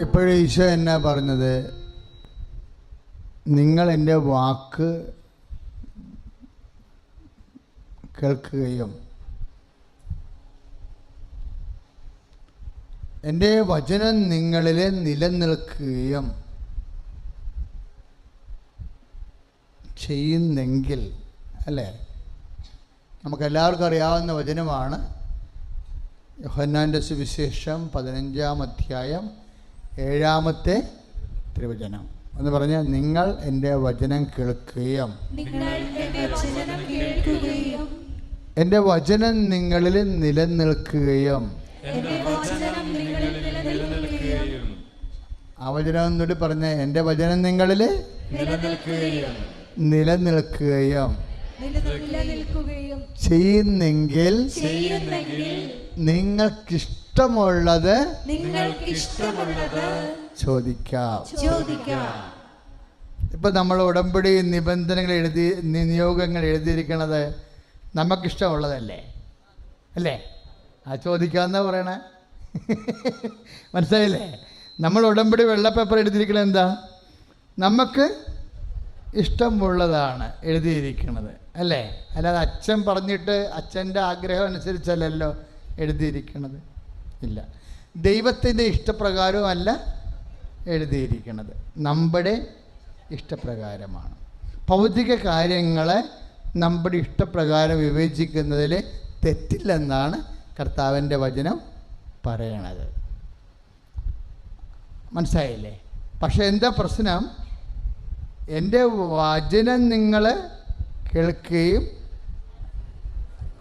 ഇപ്പോഴും ഈശോ എന്നാ പറഞ്ഞത്? നിങ്ങൾ എന്റെ വാക്ക് കേൾക്കുകയും എന്റെ വചനം നിങ്ങളിൽ നിലനിൽക്കുകയും ചെയ്യുന്നെങ്കിൽ അല്ലേ? നമുക്കെല്ലാവർക്കും അറിയാവുന്ന വചനമാണ് യോഹന്നാന്റെ സുവിശേഷം പതിനഞ്ചാം അധ്യായം ഏഴാമത്തെ തിരുവചനം. എന്ന് പറഞ്ഞാൽ നിങ്ങൾ എന്റെ വചനം കേൾക്കുകയും എന്റെ വചനം നിങ്ങളിൽ നിലനിൽക്കുകയും എന്റെ വചനം നിങ്ങളിൽ നിലനിൽക്കുകയും ആ വചനം എന്നോട് പറഞ്ഞ എന്റെ വചനം നിങ്ങളിൽ നിലനിൽക്കുകയും നിലനിൽക്കുകയും ചെയ്യുന്നെങ്കിൽ നിങ്ങൾക്കിഷ്ടമുള്ളത് നിങ്ങൾക്ക് ഇഷ്ടമുള്ളത് ചോദിക്കാം. ചോദിക്കാം. ഇപ്പം നമ്മൾ ഉടമ്പടി നിബന്ധനകൾ എഴുതി നിയോഗങ്ങൾ എഴുതിയിരിക്കണത് നമുക്കിഷ്ടമുള്ളതല്ലേ? അല്ലേ? ആ ചോദിക്കാമെന്നാ പറയണേ. മനസ്സിലായില്ലേ? നമ്മൾ ഉടമ്പടി വെള്ളപ്പേപ്പർ പേപ്പർ എഴുതിയിരിക്കണത് എന്താ? നമുക്ക് ഇഷ്ടമുള്ളതാണ് എഴുതിയിരിക്കുന്നത് അല്ലേ? അല്ലാതെ അച്ഛൻ പറഞ്ഞിട്ട് അച്ഛന്റെ ആഗ്രഹം അനുസരിച്ചല്ലല്ലോ എഴുതിയിരിക്കണത്. ഇല്ല. ദൈവത്തിന്റെ ഇഷ്ടപ്രകാരമല്ല എഴുതിയിരിക്കുന്നത് നമ്മുടെ ഇഷ്ടപ്രകാരമാണ്. ഭൗതിക കാര്യങ്ങളെ നമ്മുടെ ഇഷ്ടപ്രകാരം വിവേചിക്കുന്നതിൽ തെറ്റില്ലെന്നാണ് കർത്താവിന്റെ വചനം പറയണത്. മനസ്സിലായില്ലേ? പക്ഷേ എന്താ പ്രശ്നം? എന്റെ വചനം നിങ്ങൾ കേൾക്കുകയും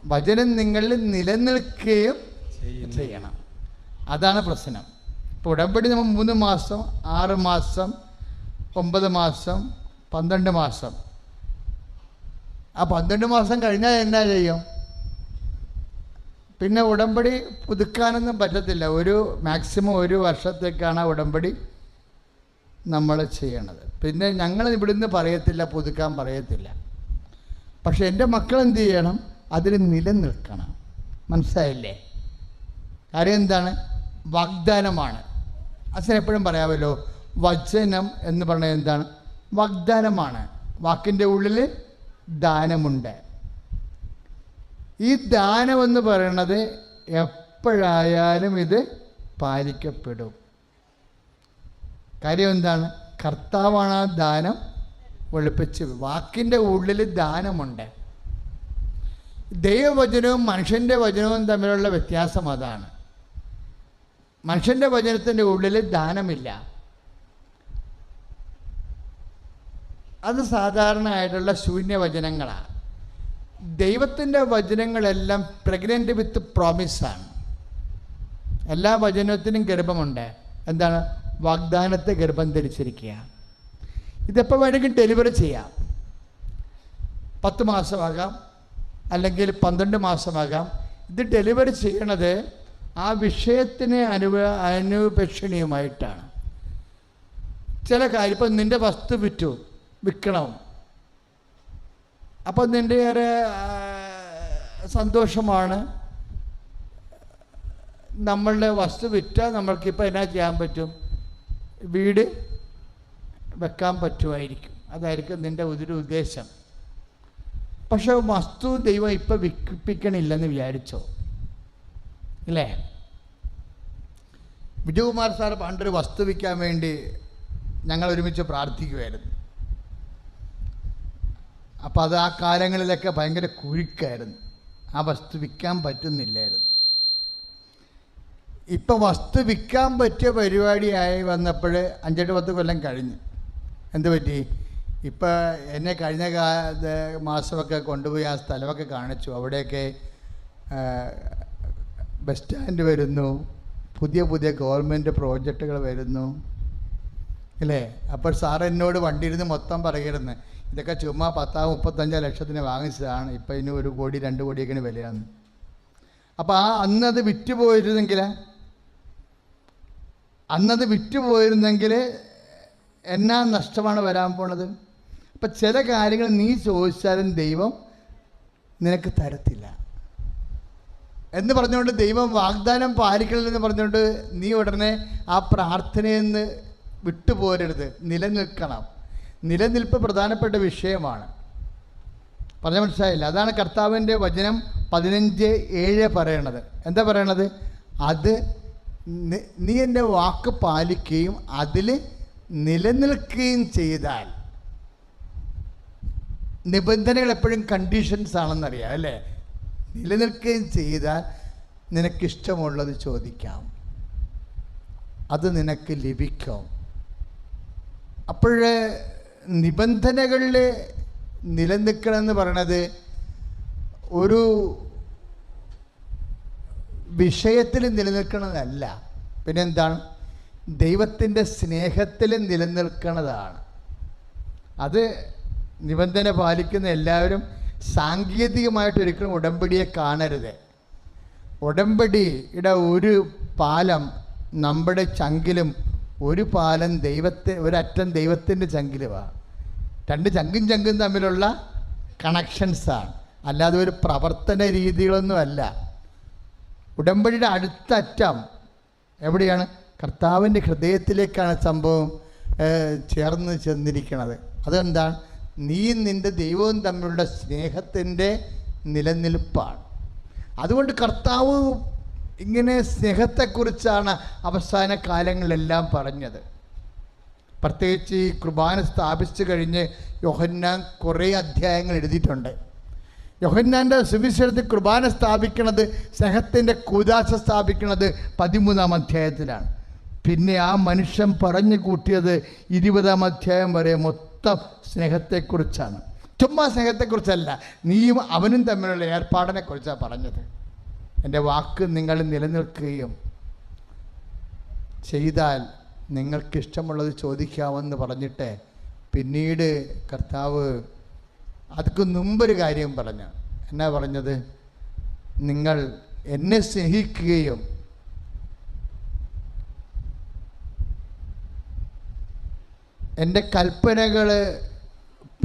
വചനം നിങ്ങളിൽ നിലനിൽക്കുകയും ചെയ്യണം. അതാണ് പ്രശ്നം. ഇപ്പോൾ ഉടമ്പടി നമ്മൾ മൂന്ന് മാസം ആറ് മാസം ഒമ്പത് മാസം പന്ത്രണ്ട് മാസം. ആ പന്ത്രണ്ട് മാസം കഴിഞ്ഞാൽ എന്നാ ചെയ്യും? പിന്നെ ഉടമ്പടി പുതുക്കാനൊന്നും പറ്റത്തില്ല. ഒരു മാക്സിമം ഒരു വർഷത്തേക്കാണ് ആ ഉടമ്പടി നമ്മൾ ചെയ്യണത്. പിന്നെ ഞങ്ങൾ ഇവിടുന്ന് പറയത്തില്ല പുതുക്കാൻ പറയത്തില്ല. പക്ഷെ എന്റെ മക്കൾ എന്ത് ചെയ്യണം? അതിൽ നിലനിൽക്കണം. മനസ്സിലായില്ലേ? കാര്യം എന്താണ്? വാഗ്ദാനമാണ്. അച്ഛൻ എപ്പോഴും പറയാമല്ലോ വചനം എന്ന് പറഞ്ഞത് എന്താണ്? വാഗ്ദാനമാണ്. വാക്കിന്റെ ഉള്ളിൽ ദാനമുണ്ട്. ഈ ദാനം എന്ന് പറയുന്നത് എപ്പോഴായാലും ഇത് പാലിക്കപ്പെടും. കാര്യം എന്താണ്? കർത്താവാണ് ദാനം വെളുപ്പിച്ച് വാക്കിന്റെ ഉള്ളിൽ ദാനമുണ്ട്. ദൈവവചനവും മനുഷ്യന്റെ വചനവും തമ്മിലുള്ള വ്യത്യാസം അതാണ്. മനുഷ്യന്റെ വചനത്തിന്റെ ഉള്ളിൽ ദാനമില്ല. അത് സാധാരണയായിട്ടുള്ള ശൂന്യവചനങ്ങളാണ് ദൈവത്തിന്റെ വചനങ്ങളെല്ലാം പ്രഗ്നന്റ് വിത്ത് പ്രോമിസാണ് എല്ലാ വചനത്തിനും ഗർഭമുണ്ട്. എന്താണ്? വാഗ്ദാനത്തെ ഗർഭം ധരിച്ചിരിക്കുക ഇതെപ്പോൾ വേണമെങ്കിൽ ഡെലിവറി ചെയ്യാം. പത്ത് മാസമാകാം അല്ലെങ്കിൽ പന്ത്രണ്ട് മാസമാകാം. ഇത് ഡെലിവറി ചെയ്യണത് ആ വിഷയത്തിന് അനുവ അനുപേക്ഷണീയമായിട്ടാണ്. ചില കാര്യം ഇപ്പം നിന്റെ വസ്തു വിറ്റു വിൽക്കണം. അപ്പം നിന്റെ ഏറെ സന്തോഷമാണ് നമ്മളുടെ വസ്തു വിറ്റാൽ നമ്മൾക്കിപ്പോൾ എന്നാ ചെയ്യാൻ പറ്റും? വീട് വെക്കാൻ പറ്റുമായിരിക്കും. അതായിരിക്കും നിന്റെ ഒരു ഉദ്ദേശം. പക്ഷെ വസ്തു ദൈവം ഇപ്പം വിൽപ്പിക്കണില്ലെന്ന് വിചാരിച്ചോ? ഇല്ലേ? വിജയകുമാർ സാർ പണ്ടൊരു വസ്തു വിൽക്കാൻ വേണ്ടി ഞങ്ങൾ ഒരുമിച്ച് പ്രാർത്ഥിക്കുമായിരുന്നു അപ്പോൾ അത് ആ കാലങ്ങളിലൊക്കെ ഭയങ്കര കുഴുക്കായിരുന്നു ആ വസ്തു വിൽക്കാൻ പറ്റുന്നില്ലായിരുന്നു. ഇപ്പം വസ്തു വിൽക്കാൻ പറ്റിയ പരിപാടിയായി വന്നപ്പോൾ അഞ്ചെട്ട് പത്ത് കൊല്ലം കഴിഞ്ഞു. എന്ത് പറ്റി? ഇപ്പം എന്നെ കഴിഞ്ഞ കാ മാസമൊക്കെ കൊണ്ടുപോയി ആ സ്ഥലമൊക്കെ കാണിച്ചു. അവിടെയൊക്കെ ബസ് സ്റ്റാൻഡ് വരുന്നു. പുതിയ പുതിയ ഗവൺമെന്റ് പ്രോജക്റ്റുകൾ വരുന്നു. അല്ലേ അപ്പോൾ സാർ എന്നോട് വണ്ടി ഇരുന്ന് മൊത്തം പറയുന്നത് ഇതൊക്കെ ചുമ്മാ പത്താ മുപ്പത്തഞ്ചോ ലക്ഷത്തിന് വാങ്ങിച്ചതാണ്. ഇപ്പം ഇനി ഒരു കോടി രണ്ട് കോടിയൊക്കെയാണ് വിലയാണ്. അപ്പോൾ ആ അന്നത് വിറ്റ് പോയിരുന്നെങ്കിൽ അന്നത് വിറ്റ് പോയിരുന്നെങ്കിൽ എന്നാ നഷ്ടമാണ് വരാൻ പോണത്? അപ്പം ചില കാര്യങ്ങൾ നീ ചോദിച്ചാലും ദൈവം നിനക്ക് തരത്തില്ല. എന്ന് പറഞ്ഞുകൊണ്ട് ദൈവം വാഗ്ദാനം പാലിക്കണമെന്ന് പറഞ്ഞുകൊണ്ട് നീ ഉടനെ ആ പ്രാർത്ഥനയിൽ നിന്ന് വിട്ടുപോരരുത്. നിലനിൽക്കണം. നിലനിൽപ്പ് പ്രധാനപ്പെട്ട വിഷയമാണ്. പറഞ്ഞ മനസ്സിലായില്ല? അതാണ് കർത്താവിന്റെ വചനം പതിനഞ്ച് ഏഴ് പറയണത്. എന്താ പറയണത്? അത് നീ എന്റെ വാക്ക് പാലിക്കുകയും അതിൽ നിലനിൽക്കുകയും ചെയ്താൽ നിബന്ധനകൾ എപ്പോഴും കണ്ടീഷൻസ് ആണെന്നറിയാം അല്ലേ? നിലനിൽക്കുകയും ചെയ്താൽ നിനക്കിഷ്ടമുള്ളത് ചോദിക്കാം. അത് നിനക്ക് ലഭിക്കും. അപ്പോഴ് നിബന്ധനകളിൽ നിലനിൽക്കണമെന്ന് പറയണത് ഒരു വിഷയത്തിൽ നിലനിൽക്കണമെന്നല്ല പിന്നെന്താണ്? ദൈവത്തിന്റെ സ്നേഹത്തിൽ നിലനിൽക്കുന്നതാണ് അത് നിബന്ധന പാലിക്കുന്ന എല്ലാവരും സാങ്കേതികമായിട്ട് ഒരിക്കലും ഉടമ്പടിയെ കാണരുത്. ഉടമ്പടിയുടെ ഒരു പാലം നമ്മുടെ ചങ്കിലും ഒരു പാലം ദൈവത്തെ ഒരറ്റം ദൈവത്തിന്റെ ചങ്കിലുമാണ് രണ്ട് ചങ്കും ചങ്കും തമ്മിലുള്ള കണക്ഷൻസാണ്. അല്ലാതെ ഒരു പ്രവർത്തന രീതികളൊന്നുമല്ല. ഉടമ്പടിയുടെ അടുത്തറ്റം എവിടെയാണ്? കർത്താവിന്റെ ഹൃദയത്തിലേക്കാണ് സംഭവം ചേർന്ന് ചെന്നിരിക്കുന്നത് അതെന്താണ് നീയും നിന്റെ ദൈവവും തമ്മിലുള്ള സ്നേഹത്തിന്റെ നിലനിൽപ്പാണ്. അതുകൊണ്ട് കർത്താവ് ഇങ്ങനെ സ്നേഹത്തെക്കുറിച്ചാണ് അവസാന കാലങ്ങളിലെല്ലാം പറഞ്ഞത്. പ്രത്യേകിച്ച് ഈ കുർബാന സ്ഥാപിച്ചു കഴിഞ്ഞ് യോഹന്നാൻ കുറേ അധ്യായങ്ങൾ എഴുതിയിട്ടുണ്ട്. യോഹന്നാന്റെ സുവിശേഷത്തിൽ കുർബാന സ്ഥാപിക്കുന്നത് സ്നേഹത്തിന്റെ കൂതാശ സ്ഥാപിക്കുന്നത് പതിമൂന്നാം അധ്യായത്തിലാണ്. പിന്നെ ആ മനുഷ്യൻ പറഞ്ഞു കൂട്ടിയത് ഇരുപതാം അധ്യായം വരെ മൊത്തം സ്നേഹത്തെക്കുറിച്ചാണ്. ചുമ്മാ സ്നേഹത്തെക്കുറിച്ചല്ല നീയും അവനും തമ്മിലുള്ള ഏർപ്പാടിനെ കുറിച്ചാണ് പറഞ്ഞത്. എന്റെ വാക്ക് നിങ്ങൾ നിലനിൽക്കുകയും ചെയ്താൽ നിങ്ങൾക്കിഷ്ടമുള്ളത് ചോദിക്കാമെന്ന് പറഞ്ഞിട്ട് പിന്നീട് കർത്താവ് അതിക്ക് മുമ്പൊരു കാര്യം പറഞ്ഞു. എന്നാ പറഞ്ഞത്? നിങ്ങൾ എന്നെ സ്നേഹിക്കുകയും എന്റെ കൽപ്പനകൾ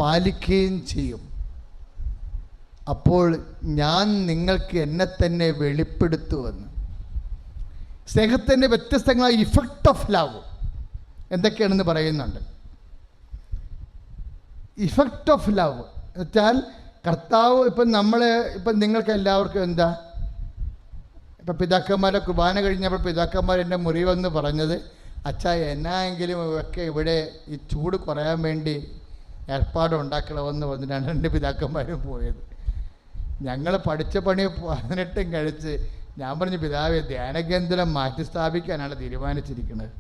പാലിക്കുകയും ചെയ്യും. അപ്പോൾ ഞാൻ നിങ്ങൾക്ക് എന്നെ തന്നെ വെളിപ്പെടുത്തുമെന്ന്. സ്നേഹത്തിന്റെ വ്യത്യസ്തങ്ങളായ ഇഫക്റ്റ് ഓഫ് ലവ് എന്തൊക്കെയാണെന്ന് പറയുന്നുണ്ട്. ഇഫക്റ്റ് ഓഫ് ലവ് വെച്ചാൽ കർത്താവ് ഇപ്പം നമ്മൾ ഇപ്പം നിങ്ങൾക്ക് എല്ലാവർക്കും എന്താ? ഇപ്പം പിതാക്കന്മാരെ കുർബാന കഴിഞ്ഞപ്പോൾ പിതാക്കന്മാർ എന്റെ മുറി വന്ന് പറഞ്ഞത് അച്ഛാ എന്നായെങ്കിലും ഒക്കെ ഇവിടെ ഈ ചൂട് കുറയാൻ വേണ്ടി ഏർപ്പാട് ഉണ്ടാക്കണമെന്ന് പറഞ്ഞിട്ടാണ് രണ്ട് പിതാക്കന്മാരും പോയത്. ഞങ്ങൾ പഠിച്ച പണി പതിനെട്ടും കഴിച്ച് ഞാൻ പറഞ്ഞു പിതാവെ ധ്യാനകേന്ദ്രം മാറ്റി സ്ഥാപിക്കാനാണ് തീരുമാനിച്ചിരിക്കുന്നത്.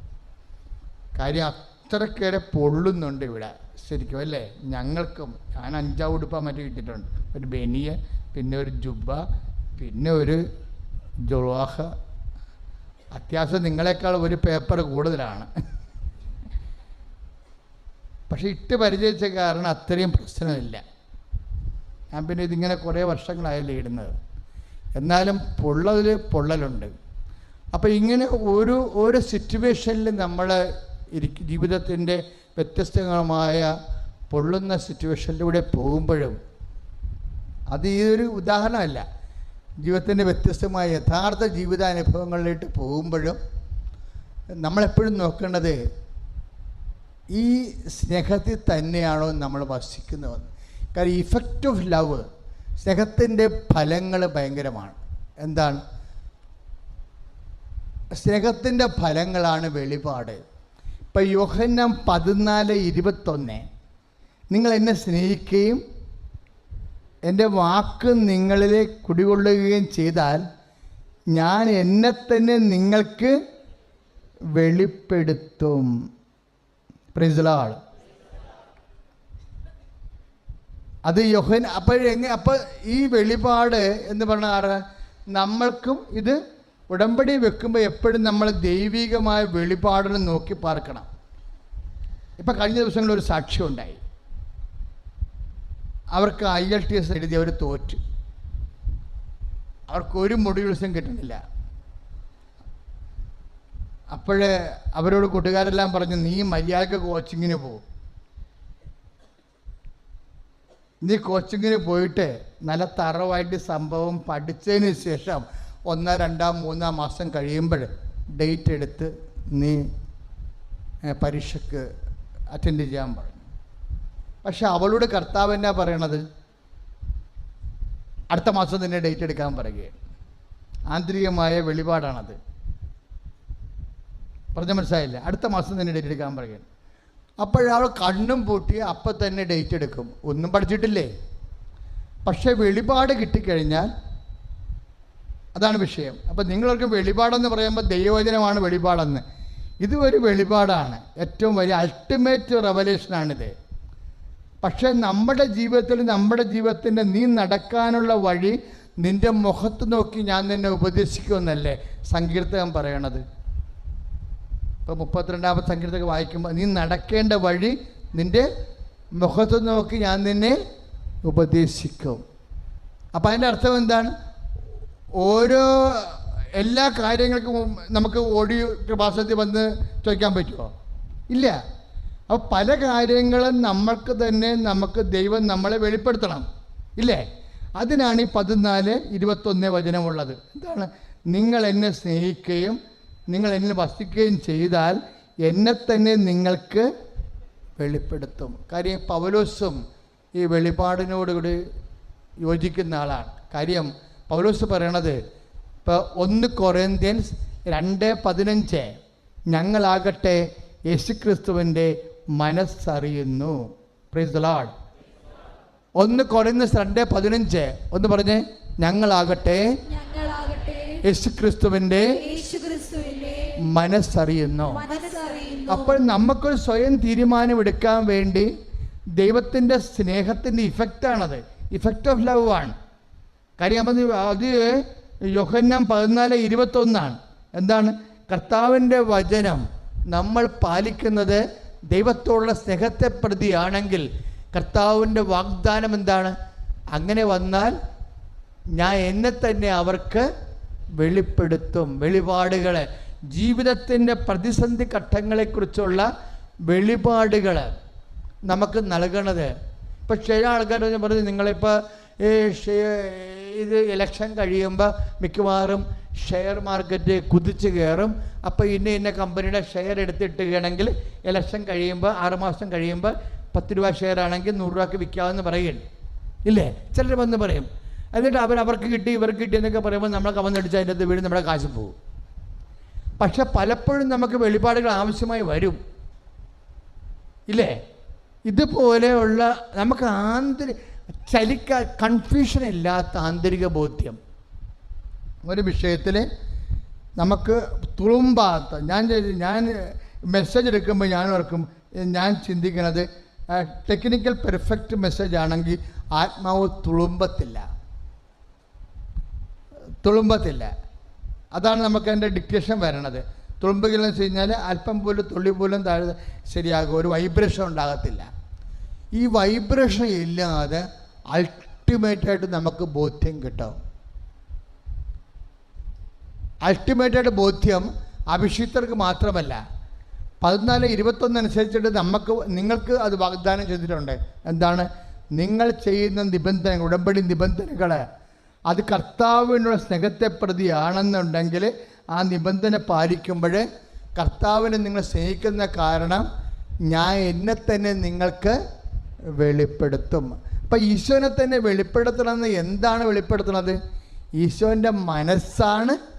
കാര്യം അത്രക്കേറെ പൊള്ളുന്നുണ്ട് ഇവിടെ ശരിക്കും അല്ലേ? ഞങ്ങൾക്കും ഞാൻ അഞ്ചാം ഉടുപ്പ മറ്റു കിട്ടിയിട്ടുണ്ട് ഒരു ബനിയ പിന്നെ ഒരു ജുബ പിന്നെ ഒരു ജുവാഹ അത്യാവശ്യം നിങ്ങളെക്കാൾ ഒരു പേപ്പർ കൂടുതലാണ്. പക്ഷെ ഇട്ട് പരിചയിച്ച കാരണം അത്രയും പ്രശ്നമില്ല. ഞാൻ പിന്നെ ഇതിങ്ങനെ കുറേ വർഷങ്ങളായല്ലേ ഇടുന്നത്. എന്നാലും പൊള്ളതിൽ പൊള്ളലുണ്ട്. അപ്പോൾ ഇങ്ങനെ ഒരു ഒരു സിറ്റുവേഷനിൽ നമ്മൾ ജീവിതത്തിന്റെ വ്യത്യസ്തമായ പൊള്ളുന്ന സിറ്റുവേഷനിലൂടെ പോകുമ്പോഴും അത് ഈ ഒരു ഉദാഹരണമല്ല. ജീവിതത്തിന്റെ വ്യത്യസ്തമായ യഥാർത്ഥ ജീവിതാനുഭവങ്ങളിലേക്ക് പോകുമ്പോഴും നമ്മളെപ്പോഴും നോക്കേണ്ടത് ഈ സ്നേഹത്തിൽ തന്നെയാണോ നമ്മൾ വസിക്കുന്നതെന്ന്. കാരണം ഇഫക്റ്റ് ഓഫ് ലവ് സ്നേഹത്തിന്റെ ഫലങ്ങൾ ഭയങ്കരമാണ്. എന്താണ്? സ്നേഹത്തിന്റെ ഫലങ്ങളാണ് വെളിപാട്. ഇപ്പം യോഹന്നം പതിനാല് ഇരുപത്തൊന്ന് നിങ്ങൾ എന്നെ സ്നേഹിക്കുകയും എന്റെ വാക്ക് നിങ്ങളിലെ കുടികൊള്ളുകയും ചെയ്താൽ ഞാൻ എന്നെ തന്നെ നിങ്ങൾക്ക് വെളിപ്പെടുത്തും. പ്രിസലാൾ അത് യോഹൻ അപ്പോഴെങ്ങനെ അപ്പോൾ ഈ വെളിപാട് എന്ന് പറഞ്ഞാൽ നമ്മൾക്കും ഇത് ഉടമ്പടി വെക്കുമ്പോൾ എപ്പോഴും നമ്മൾ ദൈവികമായ വെളിപാടിനെ നോക്കി പാർക്കണം. ഇപ്പം കഴിഞ്ഞ ദിവസങ്ങളിൽ ഒരു സാക്ഷ്യം ഉണ്ടായി. അവർക്ക് ഐ എൽ ടി എസ് എഴുതി അവർ തോറ്റു. അവർക്ക് ഒരു മൊഡ്യൂൾസും കിട്ടുന്നില്ല. അപ്പോഴേ അവരോട് കൂട്ടുകാരെല്ലാം പറഞ്ഞു നീ മര്യാദയ്ക്ക് കോച്ചിങ്ങിന് പോകും നീ കോച്ചിങ്ങിന് പോയിട്ട് നല്ല തറവായിട്ട് സംഭവം പഠിച്ചതിന് ശേഷം ഒന്നാം രണ്ടാം മൂന്നാം മാസം കഴിയുമ്പോൾ ഡേറ്റ് എടുത്ത് നീ പരീക്ഷയ്ക്ക് അറ്റൻഡ് ചെയ്യാൻ പറഞ്ഞു. പക്ഷെ അവളുടെ കർത്താവ് എന്നാ പറയണത്? അടുത്ത മാസം തന്നെ ഡേറ്റ് എടുക്കാൻ പറയുകയാണ്. ആന്തരികമായ വെളിപാടാണത്. പറഞ്ഞ മനസ്സിലായില്ല? അടുത്ത മാസം തന്നെ ഡേറ്റ് എടുക്കാൻ പറയുകയാണ്. അപ്പോഴവൾ കണ്ണും പൂട്ടി അപ്പം തന്നെ ഡേറ്റ് എടുക്കും. ഒന്നും പഠിച്ചിട്ടില്ലേ? പക്ഷേ വെളിപാട് കിട്ടിക്കഴിഞ്ഞാൽ അതാണ് വിഷയം. അപ്പം നിങ്ങൾക്ക് വെളിപാടെന്ന് പറയുമ്പോൾ ദൈവവചനമാണ് വെളിപാടെന്ന്. ഇത് ഒരു വെളിപാടാണ്. ഏറ്റവും വലിയ അൾട്ടിമേറ്റ് റെവലേഷനാണിത് പക്ഷേ നമ്മുടെ ജീവിതത്തിൽ നമ്മുടെ ജീവിതത്തിന്റെ നീ നടക്കാനുള്ള വഴി നിന്റെ മുഖത്ത് നോക്കി ഞാൻ നിന്നെ ഉപദേശിക്കുമെന്നല്ലേ സങ്കീർത്തകം പറയണത്. ഇപ്പോൾ മുപ്പത്തിരണ്ടാമത്തെ സങ്കീർത്തകം വായിക്കുമ്പോൾ നീ നടക്കേണ്ട വഴി നിന്റെ മുഖത്ത് നോക്കി ഞാൻ നിന്നെ ഉപദേശിക്കും. അപ്പം അതിന്റെ അർത്ഥം എന്താണ്? ഓരോ എല്ലാ കാര്യങ്ങൾക്കും നമുക്ക് ഓടി കൃപാസനത്തിൽ വന്ന് ചോദിക്കാൻ പറ്റുമോ ഇല്ല. അപ്പോൾ പല കാര്യങ്ങളും നമ്മൾക്ക് തന്നെ നമുക്ക് ദൈവം നമ്മളെ വെളിപ്പെടുത്തണം. ഇല്ലേ? അതിനാണ് ഈ പതിനാല് ഇരുപത്തൊന്ന് വചനമുള്ളത്. എന്താണ്? നിങ്ങൾ എന്നെ സ്നേഹിക്കുകയും നിങ്ങൾ എന്നെ വസിക്കുകയും ചെയ്താൽ എന്നെ തന്നെ നിങ്ങൾക്ക് വെളിപ്പെടുത്തും. കാര്യം പൗലോസും ഈ വെളിപാടിനോടുകൂടി യോജിക്കുന്ന ആളാണ്. കാര്യം പൗലോസ് പറയണത് ഇപ്പോൾ ഒന്ന് കൊറേന്ത്യൻസ് രണ്ട് പതിനഞ്ച്. ഞങ്ങളാകട്ടെ യേശുക്രിസ്തുവിന്റെ മനസ്സറിയുന്നു. പ്രൈസ് ദ ലോർഡ് ഒന്ന് കൊറിന്ത്യൻസ് രണ്ട് പതിനഞ്ച്. ഒന്ന് പറഞ്ഞേ ഞങ്ങളാകട്ടെ യേശു യേശുക്രിസ്തുവിന്റെ മനസ്സറിയുന്നു. അപ്പോൾ നമുക്കൊരു സ്വയം തീരുമാനം എടുക്കാൻ വേണ്ടി ദൈവത്തിന്റെ സ്നേഹത്തിന്റെ ഇഫക്റ്റാണത് ഇഫക്റ്റ് ഓഫ് ലവ് ആണ്. കാര്യം അത് യൊഹന്നം പതിനാല് ഇരുപത്തൊന്നാണ്. എന്താണ്? കർത്താവിന്റെ വചനം നമ്മൾ പാലിക്കുന്നത് ദൈവത്തോടുള്ള സ്നേഹത്തെ പ്രതിയാണെങ്കിൽ കർത്താവിന്റെ വാഗ്ദാനം എന്താണ്? അങ്ങനെ വന്നാൽ ഞാൻ എന്നെ തന്നെ അവർക്ക് വെളിപ്പെടുത്തും. വെളിപാടുകൾ ജീവിതത്തിന്റെ പ്രതിസന്ധി ഘട്ടങ്ങളെക്കുറിച്ചുള്ള വെളിപാടുകൾ നമുക്ക് നൽകണത്. ഇപ്പം ചില ആൾക്കാർ പറഞ്ഞു നിങ്ങളിപ്പോൾ ഇത് ഇലക്ഷൻ കഴിയുമ്പോൾ മിക്കവാറും ഷെയർ മാർക്കറ്റ് കുതിച്ചു കയറും അപ്പോൾ ഇന്ന ഇന്ന കമ്പനിയുടെ ഷെയർ എടുത്തിട്ടുകയാണെങ്കിൽ ഇലക്ഷൻ കഴിയുമ്പോൾ ആറുമാസം കഴിയുമ്പോൾ പത്ത് രൂപ ഷെയർ ആണെങ്കിൽ നൂറ് രൂപയ്ക്ക് വിൽക്കാമെന്ന് പറയുന്നു ഇല്ലേ? ചിലർ വന്ന് പറയും. എന്നിട്ട് അവർ അവർക്ക് കിട്ടി ഇവർക്ക് കിട്ടി എന്നൊക്കെ പറയുമ്പോൾ നമ്മളെ കവന്നടിച്ച് അതിന്റെ അകത്ത് വീട് നമ്മുടെ കാശ് പോകും പക്ഷെ പലപ്പോഴും നമുക്ക് വെളിപാടുകൾ ആവശ്യമായി വരും. ഇല്ലേ? ഇതുപോലെയുള്ള നമുക്ക് ആന്തരിക ചലിക്ക കൺഫ്യൂഷൻ ഇല്ലാത്ത ആന്തരിക ബോധ്യം. ഒരു വിഷയത്തിൽ നമുക്ക് തുളുമ്പാത്ത ഞാൻ ഞാൻ മെസ്സേജ് എടുക്കുമ്പോൾ ഞാൻ ഓർക്കും ഞാൻ ചിന്തിക്കുന്നത് ടെക്നിക്കൽ പെർഫെക്റ്റ് മെസ്സേജ് ആണെങ്കിൽ ആത്മാവ് തുളുമ്പത്തില്ല. തുളുമ്പത്തില്ല. അതാണ് നമുക്ക് എന്റെ ഡിക്റ്റേഷൻ വരണത്. തുളുമ്പുകയെന്ന് വെച്ച് കഴിഞ്ഞാൽ അല്പം പോലും തുള്ളി പോലും താഴെ ശരിയാകും ഒരു വൈബ്രേഷൻ ഉണ്ടാകത്തില്ല. ഈ വൈബ്രേഷൻ ഇല്ലാതെ അൾട്ടിമേറ്റായിട്ട് നമുക്ക് ബോധ്യം കിട്ടും. അൾട്ടിമേറ്റായിട്ട് ബോധ്യം അഭിഷിക്തർക്ക് മാത്രമല്ല. പതിനാല് ഇരുപത്തൊന്ന് അനുസരിച്ചിട്ട് നമുക്ക് നിങ്ങൾക്ക് അത് വാഗ്ദാനം ചെയ്തിട്ടുണ്ട്. എന്താണ്? നിങ്ങൾ ചെയ്യുന്ന നിബന്ധന ഉടമ്പടി നിബന്ധനകൾ അത് കർത്താവിനുള്ള സ്നേഹത്തെ പ്രതിയാണെന്നുണ്ടെങ്കിൽ ആ നിബന്ധന പാലിക്കുമ്പോൾ കർത്താവിനെ നിങ്ങൾ സ്നേഹിക്കുന്ന കാരണം ഞാൻ എന്നെ തന്നെ നിങ്ങൾക്ക് വെളിപ്പെടുത്തും. അപ്പം ഈശോനെ തന്നെ വെളിപ്പെടുത്തണമെന്ന് എന്താണ് വെളിപ്പെടുത്തുന്നത്? ഈശോന്റെ മനസ്സാണ്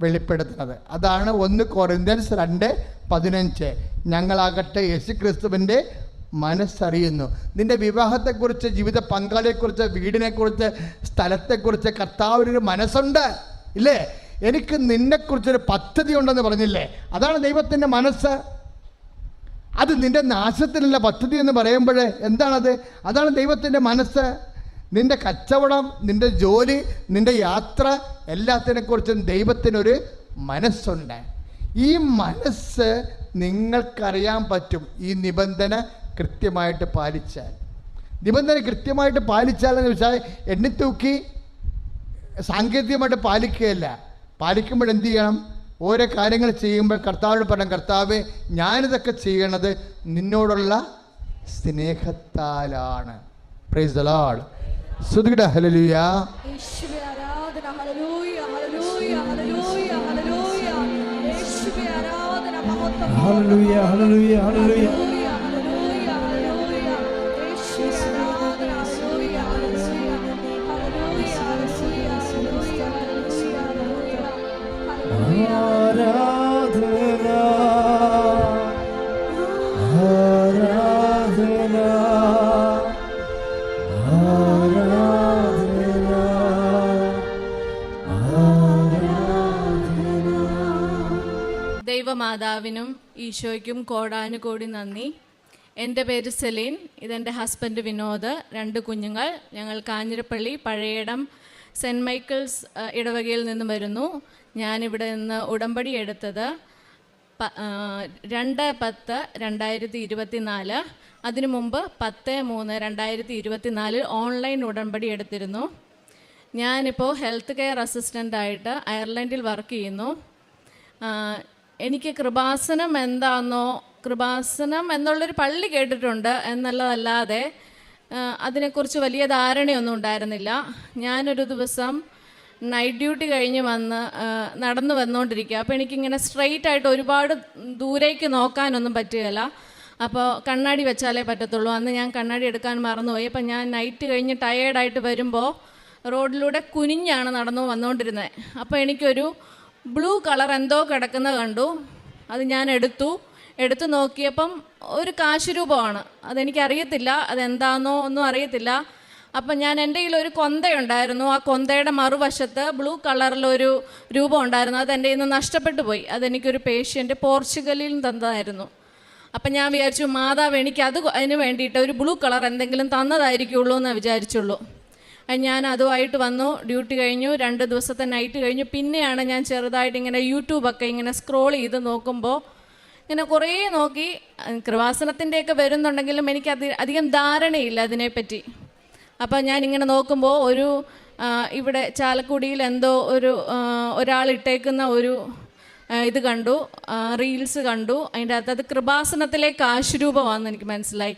വെളിപ്പെടുത്തുന്നത്. അതാണ് ഒന്ന് കൊറിന്ത്യൻസ് രണ്ട് പതിനഞ്ച്. ഞങ്ങളാകട്ടെ യേശു ക്രിസ്തുവിന്റെ മനസ്സറിയുന്നു. നിന്റെ വിവാഹത്തെക്കുറിച്ച് ജീവിത പങ്കാളിയെക്കുറിച്ച് വീടിനെക്കുറിച്ച് സ്ഥലത്തെക്കുറിച്ച് കർത്താവിനൊരു മനസ്സുണ്ട്. ഇല്ലേ? എനിക്ക് നിന്നെക്കുറിച്ചൊരു പദ്ധതി ഉണ്ടെന്ന് പറഞ്ഞില്ലേ? അതാണ് ദൈവത്തിന്റെ മനസ്സ്. അത് നിന്റെ നാശത്തിനുള്ള പദ്ധതി എന്ന് പറയുമ്പോൾ എന്താണത്? അതാണ് ദൈവത്തിന്റെ മനസ്സ്. നിന്റെ കച്ചവടം നിന്റെ ജോലി നിന്റെ യാത്ര എല്ലാത്തിനെക്കുറിച്ചും ദൈവത്തിനൊരു മനസ്സുണ്ട്. ഈ മനസ്സ് നിങ്ങൾക്കറിയാൻ പറ്റും ഈ നിബന്ധന കൃത്യമായിട്ട് പാലിച്ചാൽ. നിബന്ധന കൃത്യമായിട്ട് പാലിച്ചാലെന്ന് വെച്ചാൽ എണ്ണിത്തൂക്കി സാങ്കേതികമായിട്ട് പാലിക്കുകയല്ല. പാലിക്കുമ്പോൾ എന്തു ചെയ്യണം? ഓരോ കാര്യങ്ങൾ ചെയ്യുമ്പോൾ കർത്താവിനോട് പറയണം കർത്താവ് ഞാനിതൊക്കെ ചെയ്യണത് നിന്നോടുള്ള സ്നേഹത്താലാണ്. Price the Lord ശ്രുതികട hallelujah Hallelujah, hallelujah, hallelujah. ഈശോയ്ക്കും കോടാനുകോടി നന്ദി. എന്റെ പേര് സെലീൻ. ഇതെന്റെ ഹസ്ബൻഡ് വിനോദ്. രണ്ട് കുഞ്ഞുങ്ങൾ. ഞങ്ങൾ കാഞ്ഞിരപ്പള്ളി പഴയടം സെന്റ് മൈക്കിൾസ് ഇടവകയിൽ നിന്ന് വരുന്നു. ഞാനിവിടെ നിന്ന് ഉടമ്പടി എടുത്തത് രണ്ട് പത്ത് രണ്ടായിരത്തി ഇരുപത്തി നാല് അതിനു മുമ്പ് പത്ത് മൂന്ന് രണ്ടായിരത്തി ഇരുപത്തി നാലിൽ ഓൺലൈൻ ഉടമ്പടി എടുത്തിരുന്നു. ഞാനിപ്പോൾ ഹെൽത്ത് കെയർ അസിസ്റ്റന്റായിട്ട് അയർലൻഡിൽ വർക്ക് ചെയ്യുന്നു. എനിക്ക് കൃപാസനം എന്താണെന്നോ കൃപാസനം എന്നുള്ളൊരു പള്ളി കേട്ടിട്ടുണ്ട് എന്നുള്ളതല്ലാതെ അതിനെക്കുറിച്ച് വലിയ ധാരണയൊന്നും ഉണ്ടായിരുന്നില്ല. ഞാനൊരു ദിവസം നൈറ്റ് ഡ്യൂട്ടി കഴിഞ്ഞ് വന്ന് നടന്നു വന്നുകൊണ്ടിരിക്കുക അപ്പോൾ എനിക്കിങ്ങനെ സ്ട്രെയിറ്റ് ആയിട്ട് ഒരുപാട് ദൂരേക്ക് നോക്കാനൊന്നും പറ്റുകയില്ല. അപ്പോൾ കണ്ണാടി വെച്ചാലേ പറ്റത്തുള്ളൂ. അന്ന് ഞാൻ കണ്ണാടി എടുക്കാൻ മറന്നുപോയി. അപ്പം ഞാൻ നൈറ്റ് കഴിഞ്ഞ് ടയേർഡായിട്ട് വരുമ്പോൾ റോഡിലൂടെ കുനിഞ്ഞാണ് നടന്നു വന്നുകൊണ്ടിരുന്നത് അപ്പോൾ എനിക്കൊരു ബ്ലൂ കളർ എന്തോ കിടക്കുന്ന കണ്ടു. അത് ഞാൻ എടുത്തു. എടുത്തു നോക്കിയപ്പം ഒരു കാശ് രൂപമാണ് അതെനിക്കറിയത്തില്ല. അതെന്താണെന്നോ ഒന്നും അറിയത്തില്ല. അപ്പം ഞാൻ എന്റെ കയ്യിൽ ഒരു കൊന്തയുണ്ടായിരുന്നു. ആ കൊന്തയുടെ മറുവശത്ത് ബ്ലൂ കളറിലൊരു രൂപം ഉണ്ടായിരുന്നു. അത് എന്റെ നിന്ന് നഷ്ടപ്പെട്ടു പോയി. അതെനിക്കൊരു പേഷ്യന്റ് പോർച്ചുഗലിൽ തന്നതായിരുന്നു. അപ്പം ഞാൻ വിചാരിച്ചു മാതാവ് എനിക്ക് അത് അതിന് വേണ്ടിയിട്ട് ഒരു ബ്ലൂ കളർ എന്തെങ്കിലും തന്നതായിരിക്കുള്ളൂ എന്ന് വിചാരിച്ചുള്ളൂ. ഞാൻ അതുമായിട്ട് വന്നു ഡ്യൂട്ടി കഴിഞ്ഞു രണ്ട് ദിവസത്തെ നൈറ്റ് കഴിഞ്ഞു. പിന്നെയാണ് ഞാൻ ചെറുതായിട്ട് ഇങ്ങനെ യൂട്യൂബൊക്കെ ഇങ്ങനെ സ്ക്രോൾ ചെയ്ത് നോക്കുമ്പോൾ ഇങ്ങനെ കുറേ നോക്കി. കൃവാസനത്തിന്റെയൊക്കെ വരുന്നുണ്ടെങ്കിലും എനിക്ക് അത് അധികം ധാരണയില്ല അതിനെപ്പറ്റി. അപ്പോൾ ഞാൻ ഇങ്ങനെ നോക്കുമ്പോൾ ഒരു ഇവിടെ ചാലക്കുടിയിൽ എന്തോ ഒരു ഒരാൾ ഇട്ടേക്കുന്ന ഒരു ഇത് കണ്ടു റീൽസ് കണ്ടു. അതിന്റെ അകത്ത് അത് കൃപാസനത്തിലെ കാശുരൂപമാണെന്ന് എനിക്ക് മനസ്സിലായി.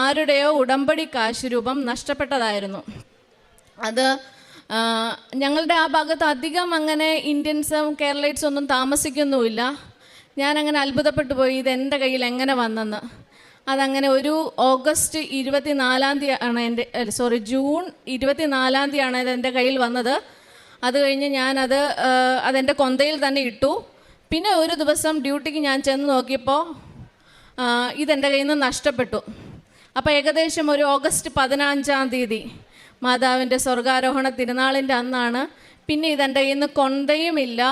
ആരുടെയോ ഉടമ്പടി കാശുരൂപം നഷ്ടപ്പെട്ടതായിരുന്നു. അത് ഞങ്ങളുടെ ആ ഭാഗത്ത് അധികം അങ്ങനെ ഇന്ത്യൻസും കേരളൈറ്റ്സും ഒന്നും താമസിക്കുന്നുമില്ല. ഞാനങ്ങനെ അത്ഭുതപ്പെട്ടു പോയി ഇത് എന്റെ കയ്യിൽ എങ്ങനെ വന്നെന്ന്. അതങ്ങനെ ഒരു ഓഗസ്റ്റ് ഇരുപത്തി നാലാം തീയതി ആണ് എന്റെ സോറി ജൂൺ ഇരുപത്തി നാലാം തീയതിയാണ് ഇത് എന്റെ കയ്യിൽ വന്നത്. അത് കഴിഞ്ഞ് ഞാനത് അതെന്റെ കൊന്തയിൽ തന്നെ ഇട്ടു. പിന്നെ ഒരു ദിവസം ഡ്യൂട്ടിക്ക് ഞാൻ ചെന്ന് നോക്കിയപ്പോൾ ഇതെന്റെ കയ്യിൽ നിന്ന് നഷ്ടപ്പെട്ടു. അപ്പോൾ ഏകദേശം ഒരു ഓഗസ്റ്റ് പതിനഞ്ചാം തീയതി മാതാവിന്റെ സ്വർഗാരോഹണ തിരുനാളിന്റെ അന്നാണ്. പിന്നെ ഇതെന്റെ കയ്യിൽ നിന്ന് കൊന്തയുമില്ല.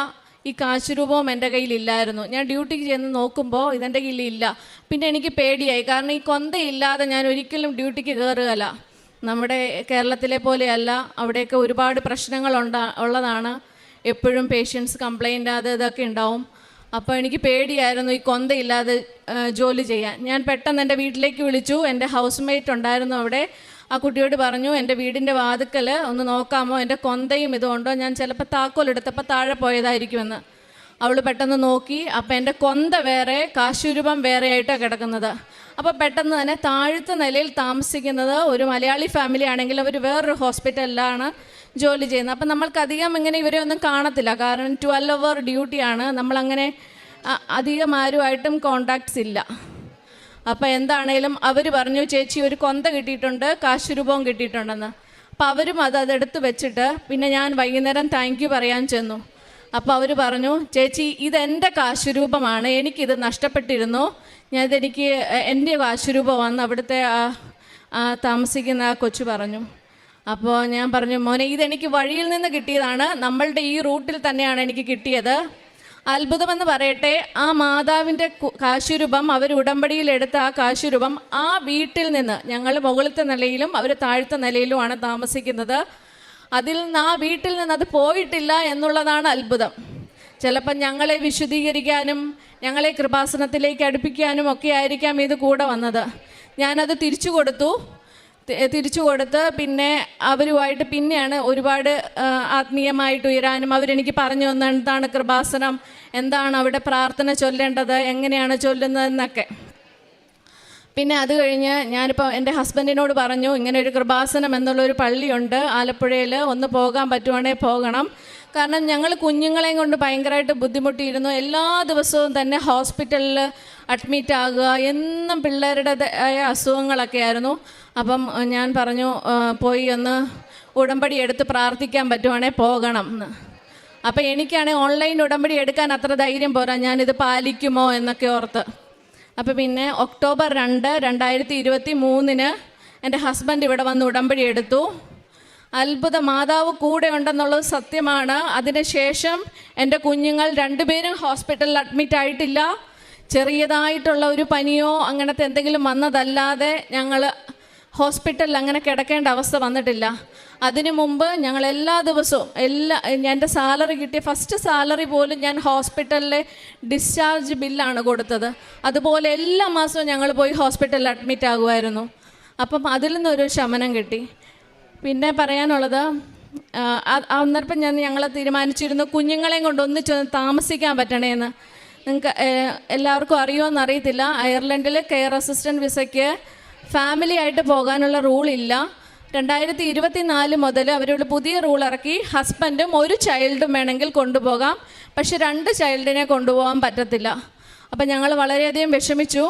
ഈ കാശുരൂപവും എന്റെ കയ്യിലില്ലായിരുന്നു. ഞാൻ ഡ്യൂട്ടിക്ക് ചെന്ന് നോക്കുമ്പോൾ ഇതെന്റെ കയ്യിലില്ല. പിന്നെ എനിക്ക് പേടിയായി. കാരണം ഈ കൊന്തയില്ലാതെ ഞാൻ ഒരിക്കലും ഡ്യൂട്ടിക്ക് കയറുകയല്ല നമ്മുടെ കേരളത്തിലെ പോലെയല്ല. അവിടെയൊക്കെ ഒരുപാട് പ്രശ്നങ്ങളുണ്ടാ ഉള്ളതാണ്. എപ്പോഴും പേഷ്യൻസ് കംപ്ലൈന്റ് അത് ഇതൊക്കെ ഉണ്ടാവും. അപ്പോൾ എനിക്ക് പേടിയായിരുന്നു ഈ കൊന്തയില്ലാതെ ജോലി ചെയ്യാൻ. ഞാൻ പെട്ടെന്ന് എന്റെ വീട്ടിലേക്ക് വിളിച്ചു. എന്റെ ഹൗസ് മേറ്റ് ഉണ്ടായിരുന്നു അവിടെ. ആ കുട്ടിയോട് പറഞ്ഞു എന്റെ വീടിന്റെ വാതുക്കൽ ഒന്ന് നോക്കാമോ? എന്റെ കൊന്തയും ഇതുകൊണ്ടോ ഞാൻ ചിലപ്പോൾ താക്കോൽ എടുത്തപ്പോൾ താഴെ പോയതായിരിക്കുമെന്ന്. അവൾ പെട്ടെന്ന് നോക്കി അപ്പം എന്റെ കൊന്ത വേറെ കാശുരൂപം വേറെ ആയിട്ടാണ് കിടക്കുന്നത്. അപ്പോൾ പെട്ടെന്ന് തന്നെ താഴ്ത്ത നിലയിൽ താമസിക്കുന്നത് ഒരു മലയാളി ഫാമിലി ആണെങ്കിൽ അവർ വേറൊരു ഹോസ്പിറ്റലിലാണ് ജോലി ചെയ്യുന്നത്. അപ്പം നമ്മൾക്കധികം ഇങ്ങനെ ഇവരെ ഒന്നും കാണത്തില്ല. കാരണം ട്വൽവ് അവർ ഡ്യൂട്ടിയാണ് നമ്മളങ്ങനെ അധികം ആരുമായിട്ടും കോണ്ടാക്ട്സ് ഇല്ല. അപ്പോൾ എന്താണേലും അവർ പറഞ്ഞു ചേച്ചി ഒരു കൊന്ത കിട്ടിയിട്ടുണ്ട് കാശുരൂപവും കിട്ടിയിട്ടുണ്ടെന്ന്. അപ്പോൾ അവരും അത് അതെടുത്ത് വെച്ചിട്ട് പിന്നെ ഞാൻ വൈകുന്നേരം താങ്ക് യു പറയാൻ ചെന്നു. അപ്പോൾ അവർ പറഞ്ഞു ചേച്ചി ഇതെന്റെ കാശുരൂപമാണ് എനിക്കിത് നഷ്ടപ്പെട്ടിരുന്നു. ഞാൻ ഇതെനിക്ക് എന്റെ കാശുരൂപമാണെന്ന് അവിടുത്തെ താമസിക്കുന്ന ആ കൊച്ചു പറഞ്ഞു. അപ്പോൾ ഞാൻ പറഞ്ഞു മോനെ ഇതെനിക്ക് വഴിയിൽ നിന്ന് കിട്ടിയതാണ്. നമ്മളുടെ ഈ റൂട്ടിൽ തന്നെയാണ് എനിക്ക് കിട്ടിയത്. അത്ഭുതമെന്ന് പറയട്ടെ ആ മാതാവിന്റെ കാശുരൂപം അവർ ഉടമ്പടിയിൽ എടുത്ത ആ കാശുരൂപം ആ വീട്ടിൽ നിന്ന് ഞങ്ങൾ മുകളിലത്തെ നിലയിലും അവർ താഴത്തെ നിലയിലുമാണ് താമസിക്കുന്നത്. അതിൽ നിന്ന് ആ വീട്ടിൽ നിന്ന് അത് പോയിട്ടില്ല എന്നുള്ളതാണ് അത്ഭുതം. ചിലപ്പം ഞങ്ങളെ വിശുദ്ധീകരിക്കാനും ഞങ്ങളെ കൃപാസനത്തിലേക്ക് അടുപ്പിക്കാനും ഒക്കെ ആയിരിക്കാം ഇത് കൂടെ വന്നത്. ഞാനത് തിരിച്ചു കൊടുത്തു. തിരിച്ചു കൊടുത്ത് പിന്നെ അവരുമായിട്ട് പിന്നെയാണ് ഒരുപാട് ആത്മീയമായിട്ട് ഉയരാനും അവരെനിക്ക് പറഞ്ഞു തന്ന എന്താണ് കൃപാസനം എന്താണ് അവിടെ പ്രാർത്ഥന ചൊല്ലേണ്ടത് എങ്ങനെയാണ് ചൊല്ലുന്നതെന്നൊക്കെ. പിന്നെ അത് കഴിഞ്ഞ് ഞാനിപ്പോൾ എന്റെ ഹസ്ബൻഡിനോട് പറഞ്ഞു ഇങ്ങനെ ഒരു കൃപാസനം എന്നുള്ളൊരു പള്ളിയുണ്ട് ആലപ്പുഴയിൽ ഒന്ന് പോകാൻ പറ്റുവാണെങ്കിൽ പോകണം. കാരണം ഞങ്ങൾ കുഞ്ഞുങ്ങളെയും കൊണ്ട് ഭയങ്കരമായിട്ട് ബുദ്ധിമുട്ടിയിരുന്നു. എല്ലാ ദിവസവും തന്നെ ഹോസ്പിറ്റലിൽ അഡ്മിറ്റ് ആകുക എന്നും പിള്ളേരുടേതായ അസുഖങ്ങളൊക്കെ ആയിരുന്നു. അപ്പം ഞാൻ പറഞ്ഞു പോയി ഒന്ന് ഉടമ്പടി എടുത്ത് പ്രാർത്ഥിക്കാൻ പറ്റുവാണെങ്കിൽ പോകണം എന്ന്. അപ്പം എനിക്കാണെങ്കിൽ ഓൺലൈൻ ഉടമ്പടി എടുക്കാൻ അത്ര ധൈര്യം പോരാ ഞാനിത് പാലിക്കുമോ എന്നൊക്കെ ഓർത്ത്. അപ്പം പിന്നെ ഒക്ടോബർ രണ്ട് രണ്ടായിരത്തി ഇരുപത്തി മൂന്നിന് എന്റെ ഹസ്ബൻഡ് ഇവിടെ വന്ന് ഉടമ്പടി എടുത്തു. അത്ഭുത മാതാവ് കൂടെ ഉണ്ടെന്നുള്ളത് സത്യമാണ്. അതിനുശേഷം എന്റെ കുഞ്ഞുങ്ങൾ രണ്ടുപേരും ഹോസ്പിറ്റലിൽ അഡ്മിറ്റ് ആയിട്ടില്ല. ചെറിയതായിട്ടുള്ള ഒരു പനിയോ അങ്ങനത്തെ എന്തെങ്കിലും വന്നതല്ലാതെ ഞങ്ങൾ ഹോസ്പിറ്റലിൽ അങ്ങനെ കിടക്കേണ്ട അവസ്ഥ വന്നിട്ടില്ല. അതിനു മുമ്പ് ഞങ്ങൾ എല്ലാ ദിവസവും എല്ലാ എന്റെ സാലറി കിട്ടിയ ഫസ്റ്റ് സാലറി പോലും ഞാൻ ഹോസ്പിറ്റലിലെ ഡിസ്ചാർജ് ബില്ലാണ് കൊടുത്തത്. അതുപോലെ എല്ലാ മാസവും ഞങ്ങൾ പോയി ഹോസ്പിറ്റലിൽ അഡ്മിറ്റ് ആകുമായിരുന്നു. അപ്പം അതിൽ നിന്നൊരു ശമനം കിട്ടി. പിന്നെ പറയാനുള്ളത് അന്നേരപ്പം ഞാൻ ഞങ്ങൾ തീരുമാനിച്ചിരുന്നു കുഞ്ഞുങ്ങളെയും കൊണ്ട് ഒന്നിച്ചു താമസിക്കാൻ പറ്റണേന്ന് നിങ്ങൾക്ക് എല്ലാവർക്കും അറിയുമോ അറിയത്തില്ല. അയർലൻഡിൽ കെയർ അസിസ്റ്റന്റ് വിസയ്ക്ക് ഫാമിലി ആയിട്ട് പോകാനുള്ള റൂളില്ല രണ്ടായിരത്തി ഇരുപത്തി നാല് മുതൽ അവരോട് പുതിയ റൂൾ ഇറക്കി ഹസ്ബൻഡും ഒരു ചൈൽഡും വേണമെങ്കിൽ കൊണ്ടുപോകാം. പക്ഷെ രണ്ട് ചൈൽഡിനെ കൊണ്ടുപോകാൻ പറ്റത്തില്ല. അപ്പം ഞങ്ങൾ വളരെയധികം വിഷമിച്ചു.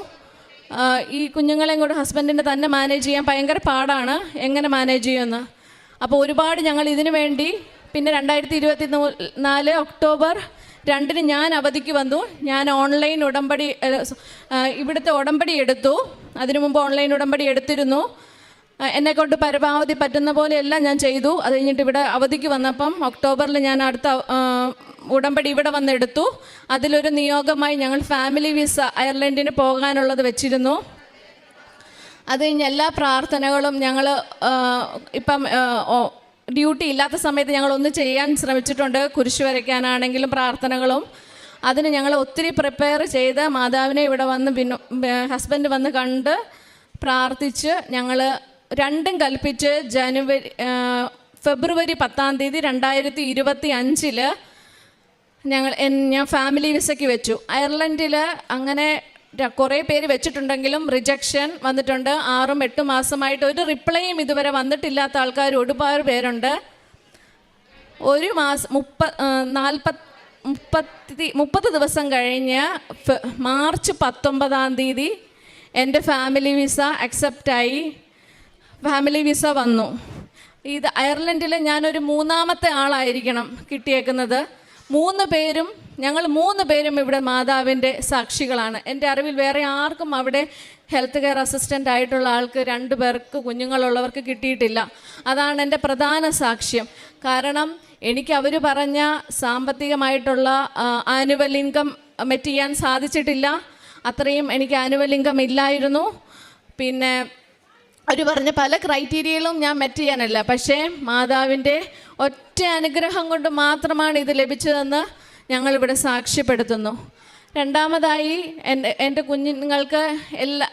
ഈ കുഞ്ഞുങ്ങളെയും കൂടെ ഹസ്ബൻഡിന്റെ തന്നെ മാനേജ് ചെയ്യാൻ ഭയങ്കര പാടാണ്. എങ്ങനെ മാനേജ് ചെയ്യുമെന്ന് അപ്പോൾ ഒരുപാട് ഞങ്ങൾ ഇതിനു വേണ്ടി പിന്നെ രണ്ടായിരത്തി ഇരുപത്തി നാല് ഒക്ടോബർ രണ്ടിന് ഞാൻ അവധിക്ക് വന്നു. ഞാൻ ഓൺലൈൻ ഉടമ്പടി ഇവിടുത്തെ ഉടമ്പടി എടുത്തു. അതിനു മുമ്പ് ഓൺലൈൻ ഉടമ്പടി എടുത്തിരുന്നു. എന്നെ കൊണ്ട് പരമാവധി പറ്റുന്ന പോലെയെല്ലാം ഞാൻ ചെയ്തു. അത് കഴിഞ്ഞിട്ട് ഇവിടെ അവധിക്ക് വന്നപ്പം ഒക്ടോബറിൽ ഞാൻ അടുത്ത ഉടമ്പടി ഇവിടെ വന്നെടുത്തു. അതിലൊരു നിയോഗമായി ഞങ്ങൾ ഫാമിലി വിസ അയർലൻഡിന് പോകാനുള്ളത് വെച്ചിരുന്നു. അത് കഴിഞ്ഞ് എല്ലാ പ്രാർത്ഥനകളും ഞങ്ങൾ ഇപ്പം ഡ്യൂട്ടി ഇല്ലാത്ത സമയത്ത് ഞങ്ങൾ ഒന്ന് ചെയ്യാൻ ശ്രമിച്ചിട്ടുണ്ട്. കുരിശ് വരയ്ക്കാനാണെങ്കിലും പ്രാർത്ഥനകളും. അതിന് ഞങ്ങൾ ഒത്തിരി പ്രിപ്പയർ ചെയ്ത് മാതാവിനെ ഇവിടെ വന്ന് പിന്നെ ഹസ്ബൻഡ് വന്ന് കണ്ട് പ്രാർത്ഥിച്ച് ഞങ്ങൾ രണ്ടും കൽപ്പിച്ച് ജനുവരി ഫെബ്രുവരി പത്താം തീയതി രണ്ടായിരത്തി ഇരുപത്തി അഞ്ചിൽ ഞങ്ങൾ ഞാൻ ഫാമിലി വിസയ്ക്ക് വെച്ചു. അയർലൻഡിൽ അങ്ങനെ കുറേ പേര് വെച്ചിട്ടുണ്ടെങ്കിലും റിജക്ഷൻ വന്നിട്ടുണ്ട്. ആറും എട്ടും മാസമായിട്ട് ഒരു റിപ്ലൈയും ഇതുവരെ വന്നിട്ടില്ലാത്ത ആൾക്കാർ ഒരുപാട് പേരുണ്ട്. ഒരു മാസം മുപ്പ നാൽപ്പത് മുപ്പത്തി മുപ്പത് ദിവസം കഴിഞ്ഞ് മാർച്ച് പത്തൊമ്പതാം തീയതി എന്റെ ഫാമിലി വിസ അക്സെപ്റ്റായി. ഫാമിലി വിസ വന്നു. ഇത് അയർലൻഡിൽ ഞാനൊരു മൂന്നാമത്തെ ആളായിരിക്കണം കിട്ടിയേക്കുന്നത്. മൂന്ന് പേരും ഞങ്ങൾ മൂന്ന് പേരും ഇവിടെ മാതാവിന്റെ സാക്ഷികളാണ്. എന്റെ അറിവിൽ വേറെ ആർക്കും അവിടെ ഹെൽത്ത് കെയർ അസിസ്റ്റന്റ് ആയിട്ടുള്ള ആൾക്ക് രണ്ട് പേർക്ക് കുഞ്ഞുങ്ങളുള്ളവർക്ക് കിട്ടിയിട്ടില്ല. അതാണ് എന്റെ പ്രധാന സാക്ഷ്യം. കാരണം എനിക്ക് അവർ പറഞ്ഞ സാമ്പത്തികമായിട്ടുള്ള ആനുവൽ ഇൻകം മെറ്റ് ചെയ്യാൻ സാധിച്ചിട്ടില്ല. അത്രയും എനിക്ക് ആനുവൽ ഇൻകം ഇല്ലായിരുന്നു. പിന്നെ അവർ പറഞ്ഞ പല ക്രൈറ്റീരിയകളും ഞാൻ മെറ്റ് ചെയ്യാനല്ല. പക്ഷേ മാതാവിന്റെ ഒറ്റ അനുഗ്രഹം കൊണ്ട് മാത്രമാണ് ഇത് ലഭിച്ചതെന്ന് ഞങ്ങളിവിടെ സാക്ഷ്യപ്പെടുത്തുന്നു. രണ്ടാമതായി എന്റെ എന്റെ കുഞ്ഞുങ്ങൾക്ക് എല്ലാ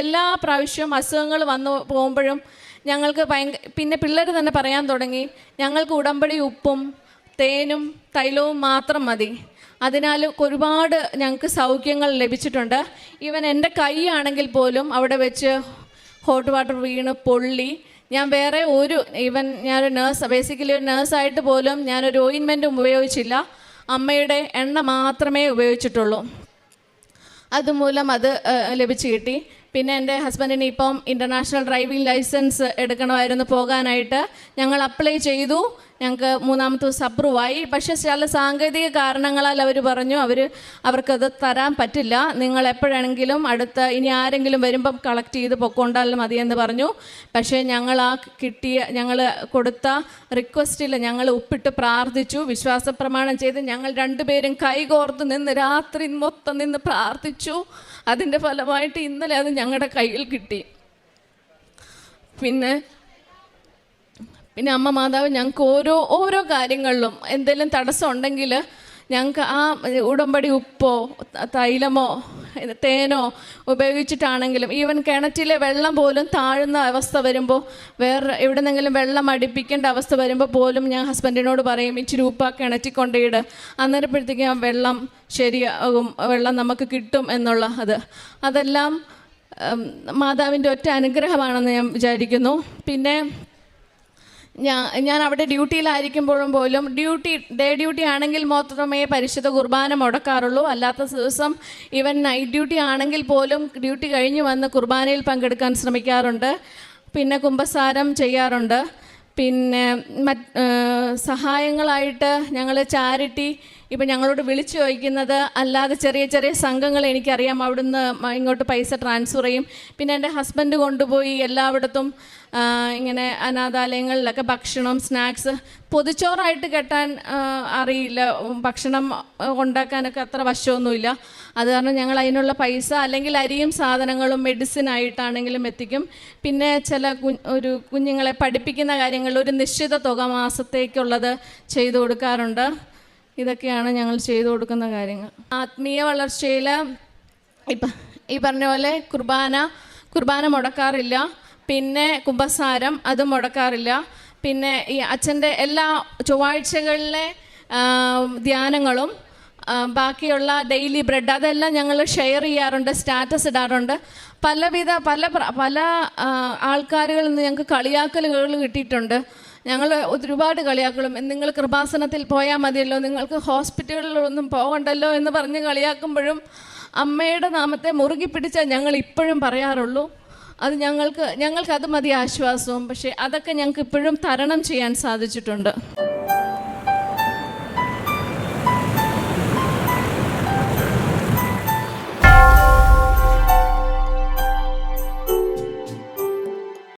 എല്ലാ പ്രാവശ്യവും അസുഖങ്ങൾ വന്നു പോകുമ്പോഴും ഞങ്ങൾക്ക് ഭയങ്കര പിന്നെ പിള്ളേർ തന്നെ പറയാൻ തുടങ്ങി ഞങ്ങൾക്ക് ഉടമ്പടി ഉപ്പും തേനും തൈലവും മാത്രം മതി. അതിനാൽ ഒരുപാട് ഞങ്ങൾക്ക് സൗഖ്യങ്ങൾ ലഭിച്ചിട്ടുണ്ട്. ഈവൻ എന്റെ കൈ ആണെങ്കിൽ പോലും അവിടെ വെച്ച് ഹോട്ട് വാട്ടർ വീണ് പൊള്ളി. ഞാൻ വേറെ ഒരു ഈവൻ ഞാനൊരു നേഴ്സ് ബേസിക്കലി ഒരു നേഴ്സായിട്ട് പോലും ഞാനൊരു ഓയിൻമെന്റും ഉപയോഗിച്ചില്ല. അമ്മയുടെ എണ്ണ മാത്രമേ ഉപയോഗിച്ചിട്ടുള്ളൂ. അതുമൂലം അത് ലഭിച്ചു കിട്ടി. പിന്നെ എന്റെ ഹസ്ബൻഡിന് ഇപ്പം ഇന്റർനാഷണൽ ഡ്രൈവിംഗ് ലൈസൻസ് എടുക്കണമായിരുന്നു പോകാനായിട്ട്. ഞങ്ങൾ അപ്ലൈ ചെയ്തു. ഞങ്ങൾക്ക് മൂന്നാമത്തെ ദിവസം അപ്രൂവ് ആയി പക്ഷേ ചില സാങ്കേതിക കാരണങ്ങളാൽ അവർ പറഞ്ഞു അവർ അവർക്കത് തരാൻ പറ്റില്ല. നിങ്ങൾ എപ്പോഴാണെങ്കിലും അടുത്ത ഇനി ആരെങ്കിലും വരുമ്പം കളക്ട് ചെയ്ത് പൊക്കോണ്ടാലും മതിയെന്ന് പറഞ്ഞു. പക്ഷേ ഞങ്ങൾ ആ കിട്ടിയ ഞങ്ങൾ കൊടുത്ത റിക്വസ്റ്റിൽ ഞങ്ങൾ ഉപ്പിട്ട് പ്രാർത്ഥിച്ചു. വിശ്വാസ പ്രമാണം ചെയ്ത് ഞങ്ങൾ രണ്ടുപേരും കൈകോർത്ത് നിന്ന് രാത്രി മൊത്തം നിന്ന് പ്രാർത്ഥിച്ചു. അതിന്റെ ഫലമായിട്ട് ഇന്നലെ അത് ഞങ്ങളുടെ കയ്യിൽ കിട്ടി. പിന്നെ പിന്നെ അമ്മ മാതാവ് ഞങ്ങൾക്ക് ഓരോ ഓരോ കാര്യങ്ങളിലും എന്തെങ്കിലും തടസ്സം ഉണ്ടെങ്കിൽ ഞങ്ങൾക്ക് ആ ഉടമ്പടി ഉപ്പോ തൈലമോ തേനോ ഉപയോഗിച്ചിട്ടാണെങ്കിലും ഈവൻ കിണറ്റിലെ വെള്ളം പോലും താഴുന്ന അവസ്ഥ വരുമ്പോൾ വേറെ എവിടെ നിന്നെങ്കിലും വെള്ളം അടുപ്പിക്കേണ്ട അവസ്ഥ വരുമ്പോൾ പോലും ഞാൻ ഹസ്ബൻഡിനോട് പറയും ഇച്ചിരി ഉപ്പ കിണറ്റി കൊണ്ടിട് അന്നേരപ്പോഴത്തേക്കും ആ വെള്ളം ശരിയാകും വെള്ളം നമുക്ക് കിട്ടും എന്നുള്ള അത്. അതെല്ലാം മാതാവിന്റെ ഒറ്റ അനുഗ്രഹമാണെന്ന് ഞാൻ വിചാരിക്കുന്നു. പിന്നെ ഞാൻ ഞാൻ അവിടെ ഡ്യൂട്ടിയിലായിരിക്കുമ്പോഴും പോലും ഡ്യൂട്ടി ഡേ ഡ്യൂട്ടി ആണെങ്കിൽ മാത്രമേ പരിശുദ്ധ കുർബാന മുടക്കാറുള്ളൂ. അല്ലാത്ത ദിവസം ഈവൻ നൈറ്റ് ഡ്യൂട്ടി ആണെങ്കിൽ പോലും ഡ്യൂട്ടി കഴിഞ്ഞ് വന്ന് കുർബാനയിൽ പങ്കെടുക്കാൻ ശ്രമിക്കാറുണ്ട്. പിന്നെ കുംഭസാരം ചെയ്യാറുണ്ട്. പിന്നെ മറ്റ് സഹായങ്ങളായിട്ട് ഞങ്ങൾ ചാരിറ്റി ഇപ്പം ഞങ്ങളോട് വിളിച്ചു ചോദിക്കുന്നത് അല്ലാതെ ചെറിയ ചെറിയ സംഘങ്ങൾ എനിക്കറിയാം. അവിടുന്ന് ഇങ്ങോട്ട് പൈസ ട്രാൻസ്ഫർ ചെയ്യും. പിന്നെ എന്റെ ഹസ്ബൻഡ് കൊണ്ടുപോയി എല്ലായിടത്തും ഇങ്ങനെ അനാഥാലയങ്ങളിലൊക്കെ ഭക്ഷണം സ്നാക്സ് പൊതിച്ചോറായിട്ട് കെട്ടാൻ അറിയില്ല. ഭക്ഷണം ഉണ്ടാക്കാനൊക്കെ അത്ര വശമൊന്നുമില്ല. അത് കാരണം ഞങ്ങൾ അതിനുള്ള പൈസ അല്ലെങ്കിൽ അരിയും സാധനങ്ങളും മെഡിസിൻ ആയിട്ടാണെങ്കിലും എത്തിക്കും. പിന്നെ ചില ഒരു കുഞ്ഞുങ്ങളെ പഠിപ്പിക്കുന്ന കാര്യങ്ങളിൽ ഒരു നിശ്ചിത തുക മാസത്തേക്കുള്ളത് ചെയ്തു കൊടുക്കാറുണ്ട്. ഇതൊക്കെയാണ് ഞങ്ങൾ ചെയ്തു കൊടുക്കുന്ന കാര്യങ്ങൾ. ആത്മീയ വളർച്ചയിൽ ഇപ്പം ഈ പറഞ്ഞ പോലെ കുർബാന കുർബാന മുടക്കാറില്ല. പിന്നെ കുംഭസാരം അത് മുടക്കാറില്ല. പിന്നെ ഈ അച്ഛന്റെ എല്ലാ ചൊവ്വാഴ്ചകളിലെ ധ്യാനങ്ങളും ബാക്കിയുള്ള ഡെയിലി ബ്രെഡ് അതെല്ലാം ഞങ്ങൾ ഷെയർ ചെയ്യാറുണ്ട് സ്റ്റാറ്റസ് ഇടാറുണ്ട്. പലവിധ പല പല ആൾക്കാരുകളിൽ നിന്ന് ഞങ്ങൾക്ക് കളിയാക്കലുകൾ കിട്ടിയിട്ടുണ്ട്. ഞങ്ങൾ ഒരുപാട് കളിയാക്കളും നിങ്ങൾ കൃപാസനത്തിൽ പോയാൽ മതിയല്ലോ നിങ്ങൾക്ക് ഹോസ്പിറ്റലുകളിലൊന്നും പോകണ്ടല്ലോ എന്ന് പറഞ്ഞ് കളിയാക്കുമ്പോഴും അമ്മയുടെ നാമത്തെ മുറുകി പിടിച്ചാൽ ഞങ്ങൾ ഇപ്പോഴും പറയാറുള്ളൂ. അത് ഞങ്ങൾക്ക് ഞങ്ങൾക്ക് അത് മതി ആശ്വാസവും. പക്ഷേ അതൊക്കെ ഞങ്ങൾക്ക് ഇപ്പോഴും തരണം ചെയ്യാൻ സാധിച്ചിട്ടുണ്ട്.